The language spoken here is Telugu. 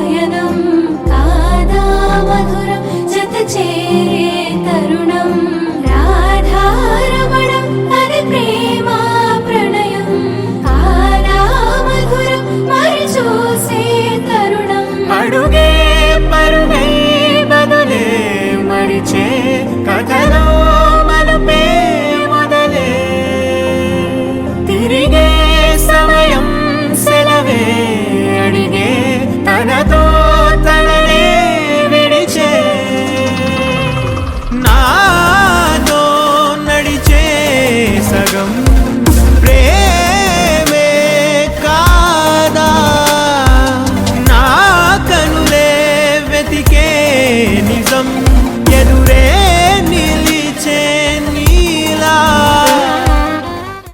రసాయనం కాదా మధురం జత చేరే తరుణం రాధారమణం అది ప్రేమ ప్రణయం కాదా మధురం మరి తరుణం అడుగే మనతో తననే విడిచే నా